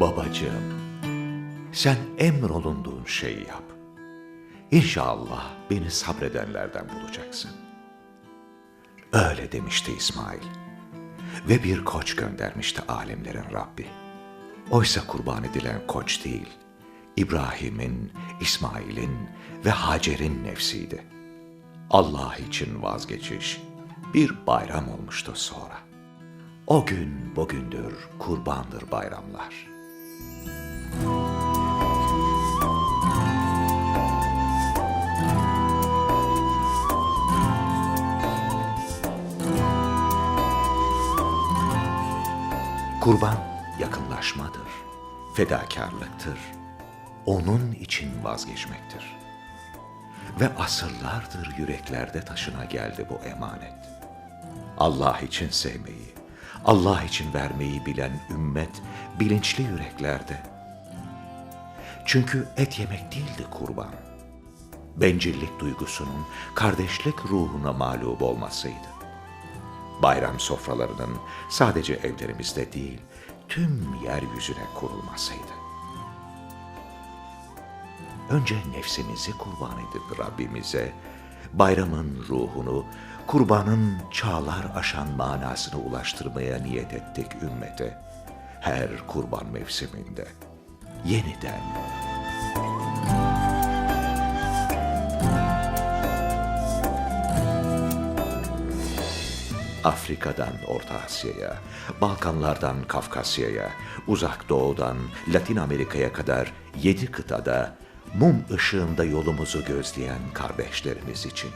Babacığım, sen emrolunduğun şeyi yap. İnşallah beni sabredenlerden bulacaksın. Öyle demişti İsmail. Ve bir koç göndermişti alemlerin Rabbi. Oysa kurban edilen koç değil, İbrahim'in, İsmail'in ve Hacer'in nefsiydi. Allah için vazgeçiş bir bayram olmuştu sonra. O gün bugündür kurbandır bayramlar. Kurban yakınlaşmadır, fedakarlıktır. Onun için vazgeçmektir. Ve asırlardır yüreklerde taşına geldi bu emanet. Allah için sevmeyi, Allah için vermeyi bilen ümmet bilinçli yüreklerde. Çünkü et yemek değildi kurban. Bencillik duygusunun kardeşlik ruhuna mağlup olmasıydı bayram sofralarının sadece evlerimizde değil, tüm yeryüzüne kurulmasıydı. Önce nefsimizi kurban edip Rabbimize, bayramın ruhunu, kurbanın çağlar aşan manasını ulaştırmaya niyet ettik ümmete. Her kurban mevsiminde yeniden Afrika'dan Orta Asya'ya, Balkanlardan Kafkasya'ya, Uzak Doğu'dan Latin Amerika'ya kadar yedi kıtada mum ışığında yolumuzu gözleyen kardeşlerimiz için.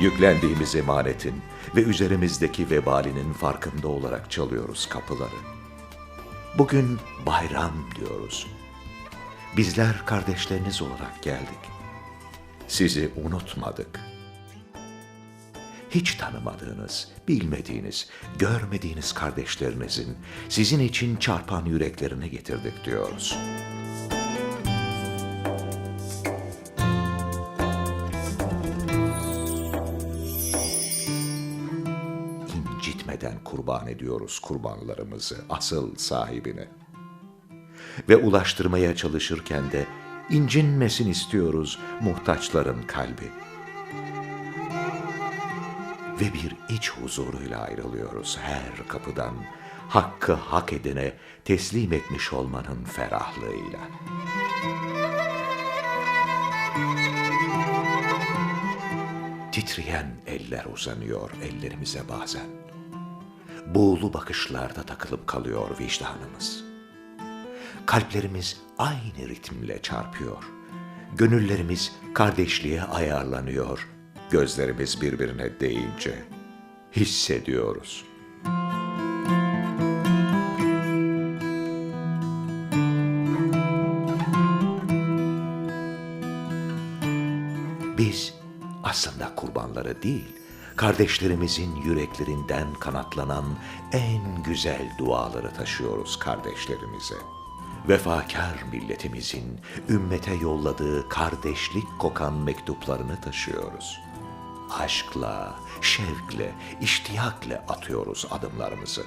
Yüklendiğimiz emanetin ve üzerimizdeki vebalinin farkında olarak çalıyoruz kapıları. Bugün bayram diyoruz. Bizler kardeşleriniz olarak geldik. Sizi unutmadık. Hiç tanımadığınız, bilmediğiniz, görmediğiniz kardeşlerinizin sizin için çarpan yüreklerine getirdik diyoruz. İncitmeden kurban ediyoruz kurbanlarımızı asıl sahibine ve ulaştırmaya çalışırken de incinmesin istiyoruz muhtaçların kalbi. Ve bir iç huzuruyla ayrılıyoruz her kapıdan, hakkı hak edene teslim etmiş olmanın ferahlığıyla. Titreyen eller uzanıyor ellerimize bazen. Buğulu bakışlarda takılıp kalıyor vicdanımız.'' kalplerimiz aynı ritimle çarpıyor. Gönüllerimiz kardeşliğe ayarlanıyor. Gözlerimiz birbirine değince hissediyoruz. Biz aslında kurbanları değil, kardeşlerimizin yüreklerinden kanatlanan en güzel duaları taşıyoruz kardeşlerimize.'' vefakar milletimizin ümmete yolladığı kardeşlik kokan mektuplarını taşıyoruz. Aşkla, şevkle, iştiyakle atıyoruz adımlarımızı.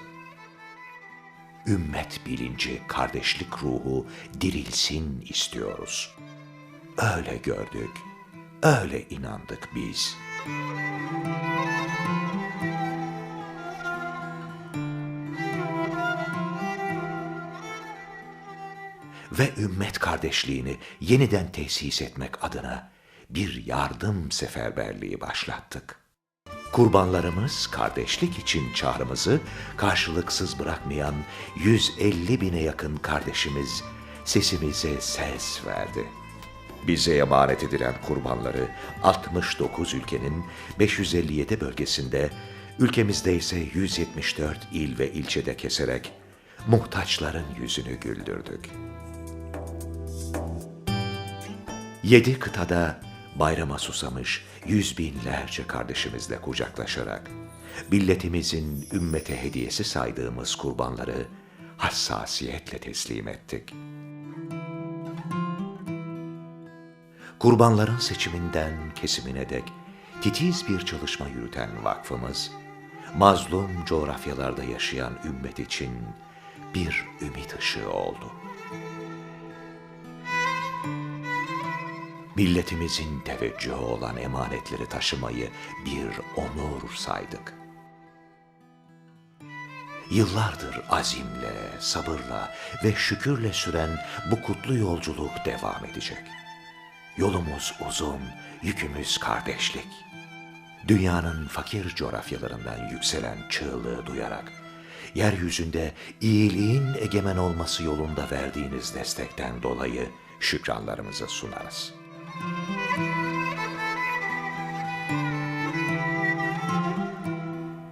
Ümmet bilinci, kardeşlik ruhu dirilsin istiyoruz. Öyle gördük, öyle inandık biz.'' ve ümmet kardeşliğini yeniden tesis etmek adına bir yardım seferberliği başlattık. Kurbanlarımız kardeşlik için çağrımızı karşılıksız bırakmayan 150 bine yakın kardeşimiz sesimize ses verdi. Bize emanet edilen kurbanları 69 ülkenin 557 bölgesinde, ülkemizde ise 174 il ve ilçede keserek muhtaçların yüzünü güldürdük.'' Yedi kıtada bayrama susamış yüz binlerce kardeşimizle kucaklaşarak, milletimizin ümmete hediyesi saydığımız kurbanları hassasiyetle teslim ettik. Kurbanların seçiminden kesimine dek titiz bir çalışma yürüten vakfımız, mazlum coğrafyalarda yaşayan ümmet için bir ümit ışığı oldu. Milletimizin teveccühü olan emanetleri taşımayı bir onur saydık. Yıllardır azimle, sabırla ve şükürle süren bu kutlu yolculuk devam edecek. Yolumuz uzun, yükümüz kardeşlik. Dünyanın fakir coğrafyalarından yükselen çığlığı duyarak, yeryüzünde iyiliğin egemen olması yolunda verdiğiniz destekten dolayı şükranlarımızı sunarız.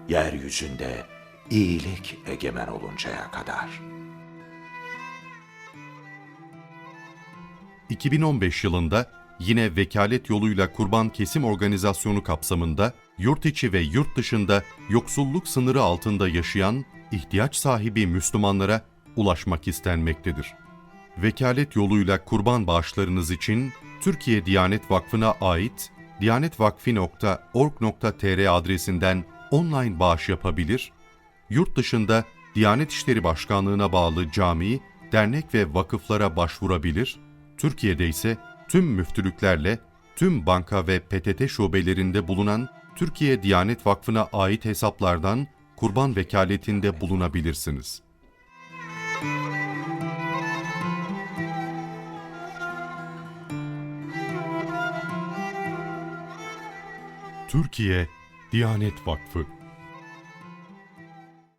Yeryüzünde iyilik egemen oluncaya kadar. 2015 yılında yine vekalet yoluyla kurban kesim organizasyonu kapsamında yurt içi ve yurt dışında yoksulluk sınırı altında yaşayan ihtiyaç sahibi Müslümanlara ulaşmak istenmektedir. Vekalet yoluyla kurban bağışlarınız için Türkiye Diyanet Vakfı'na ait diyanetvakfi.org.tr adresinden online bağış yapabilir, yurt dışında Diyanet İşleri Başkanlığı'na bağlı cami, dernek ve vakıflara başvurabilir, Türkiye'de ise tüm müftülüklerle, tüm banka ve PTT şubelerinde bulunan Türkiye Diyanet Vakfı'na ait hesaplardan kurban vekaletinde bulunabilirsiniz. Türkiye Diyanet Vakfı